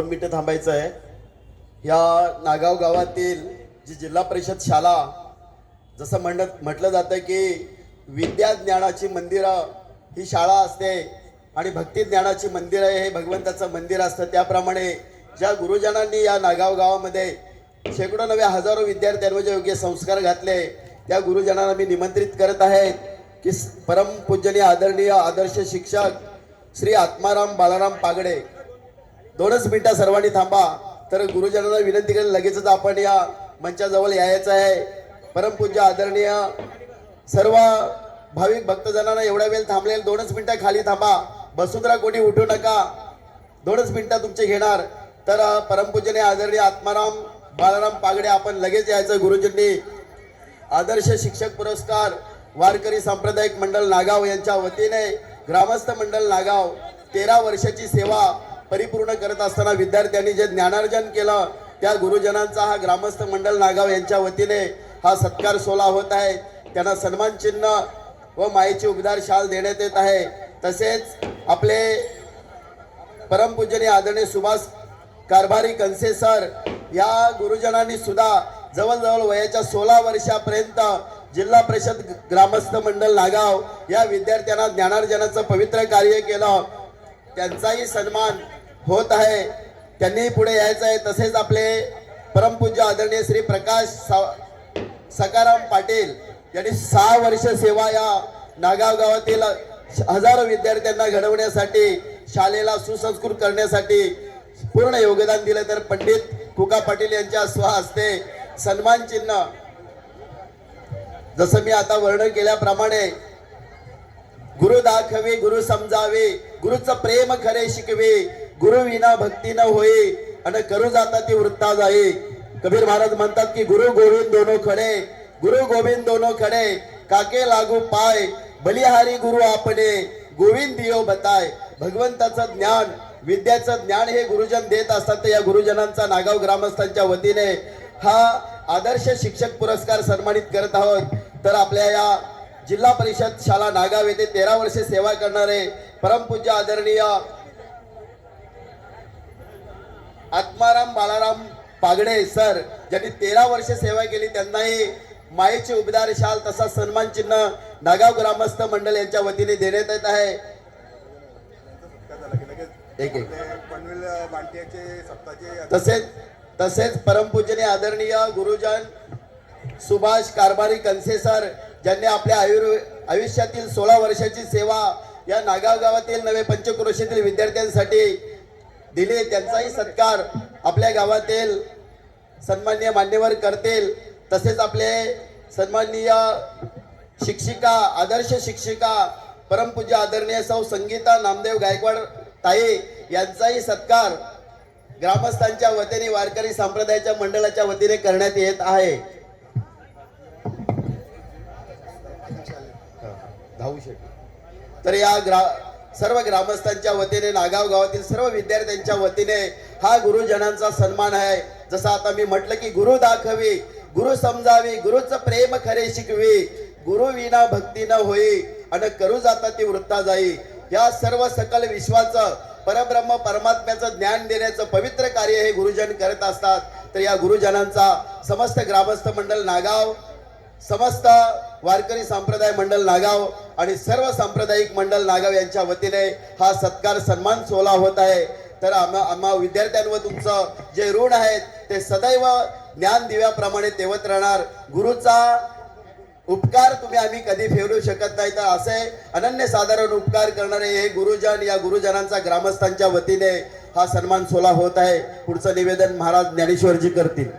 दोन मिनटं थांबायचं आहे. या नागाव गावातील जी जिल्हा परिषद शाळा जसं म्हणत म्हटलं जातं की विद्या ज्ञानाची मंदिरं ही शाळा असते आणि भक्ती ज्ञानाची मंदिरं हे भगवंताचं मंदिर असतं. त्याप्रमाणे ज्या गुरुजनांनी या नागाव गावामध्ये शेकडो नव्या हजारो विद्यार्थ्यांवर जे योग्य संस्कार घातले त्या गुरुजनांना मी निमंत्रित करत आहे की परमपूजनीय आदरणीय आदर्श शिक्षक श्री आत्माराम बालाराम पागडे दोनच मिनिटं सर्वांनी थांबा. तर गुरुजनांना विनंती करेल लगेचच आपण या मंचाजवळ यायचं आहे. परमपूज्य आदरणीय सर्व भाविक भक्तजनांना एवढा वेळ थांबलेल दोनच मिनिटं खाली थांबा. बसुंधरा कोणी उठू नका. दोनच मिनिटं तुमचे घेणार. तर परमपूजने आदरणीय आत्माराम बालाराम पागडे आपण लगेच यायचं गुरुजींनी. आदर्श शिक्षक पुरस्कार वारकरी सांप्रदायिक मंडळ नागाव यांच्या वतीने ग्रामस्थ मंडळ नागाव तेरा वर्षाची सेवा परिपूर्ण करत असताना विद्यार्थ्यांनी जे ज्ञानार्जन केलं त्या गुरुजनांचा हा ग्रामस्थ मंडल नागाव यांच्या वतीने हा सत्कार सोहळा होत आहे. त्यांना सन्मान चिन्ह व माईची उबदार शाल देण्यात येत आहे. तसेच आपले परमपूजनीय आदरणीय सुभाष कारभारी कनसे सर या गुरुजनांनी सुद्धा जवळजवळ वयाच्या सोळा वर्षापर्यंत जिल्हा परिषद ग्रामस्थ मंडल नागाव या विद्यार्थ्यांना ज्ञानार्जनाचं पवित्र कार्य केलं. त्यांचाही सन्मान होत आहे. त्यांनी पुढे यायचं आहे. तसेच आपले परमपूज्य आदरणीय श्री प्रकाश सा- सकाराम पाटील यांनी सहा वर्ष सेवा या नागाव गावातील हजारो विद्यार्थ्यांना घडवण्यासाठी शाळेला सुसंस्कृत करण्यासाठी पूर्ण योगदान दिलं. तर पंडित कुका पाटील यांच्या स्वहस्ते सन्मान चिन्ह. जसं मी आता वर्णन केल्याप्रमाणे गुरु दाखवे गुरु समजावे गुरुचं प्रेम खरे शिकवे गुरु विना भक्ती न होई आणि करू जाता ती वृत्ता जाई. कबीर महाराज म्हणतात की गुरु गोविंद दोनो खडे गुरु गोविंद दोनो खडे काके लागू पाय बलिहारी गुरु आपणे गोविंद दियो बताय. भगवंताचं ज्ञान विद्याचं ज्ञान हे गुरुजन देत असतात. तर या गुरुजनांचा नागाव ग्रामस्थांच्या वतीने हा आदर्श शिक्षक पुरस्कार सन्मानित करत आहोत. तर आपल्या या जिल्हा परिषद शाळा नागाव येथे तेरा वर्षे सेवा करणारे परमपूज्य आदरणीय आत्माराम बालाराम पागडे सर ज्यांनी तेरा वर्षे सेवा केली त्यांनाही मायेचे उबदार शाल तसा सन्मान चिन्ह नागाव ग्रामस्थ मंडळ यांच्या वतीने देण्यात येत आहे. तसेच तसेच परमपूजनीय आदरणीय गुरुजन सुभाष कारभारी कनसे सर ज्यांनी आपल्या आयुर् आयुष्यातील सोळा वर्षाची सेवा या नागाव गावातील नवे पंचक्रोशीतील विद्यार्थ्यांसाठी दिली त्यांचाही सत्कार आपल्या गावातील सन्माननीय मान्यवर करतील. तसेच आपले सन्माननीय शिक्षिका आदर्श शिक्षिका परमपूज्य आदरणीय सौ संगीता नामदेव गायकवाड ताई यांचाही सत्कार ग्रामस्थांच्या वतीने वारकरी संप्रदायाच्या मंडळाच्या वतीने करण्यात येत आहे. तर या ग्रा सर्व ग्रामस्थांच्या वतीने नागाव गावातील सर्व विद्यार्थ्यांच्या वतीने हा गुरुजनांचा सन्मान आहे. जसं आता मी म्हटलं की गुरु दाखवी गुरु समजावी गुरुचं प्रेम खरे शिकवी गुरु विना भक्ती न होई आणि करू जाता ती वृत्ता जाई या सर्व सकल विश्वाचं परब्रह्म परमात्म्याचं ज्ञान देण्याचं पवित्र कार्य हे गुरुजन करत असतात. तर या गुरुजनांचा समस्त ग्रामस्थ मंडळ नागाव समस्त वारकरी संप्रदाय मंडळ नागाव आणि सर्व सांप्रदायिक मंडळ नागाव यांच्या वतीने हा सत्कार सन्मान सोहळा होत आहे. तर आम्हा आम्हा विद्यार्थ्यांवर तुमचं जे ऋण आहेत ते सदैव ज्ञान दिव्याप्रमाणे तेवत राहणार. गुरुचा उपकार तुम्ही आम्ही कधी फेवरू शकत नाही. तर असे अनन्य साधारण उपकार करणारे हे गुरुजन या गुरुजनांचा ग्रामस्थांच्या वतीने हा सन्मान सोहळा होत आहे. पुढचं निवेदन महाराज ज्ञानेश्वरजी करतील.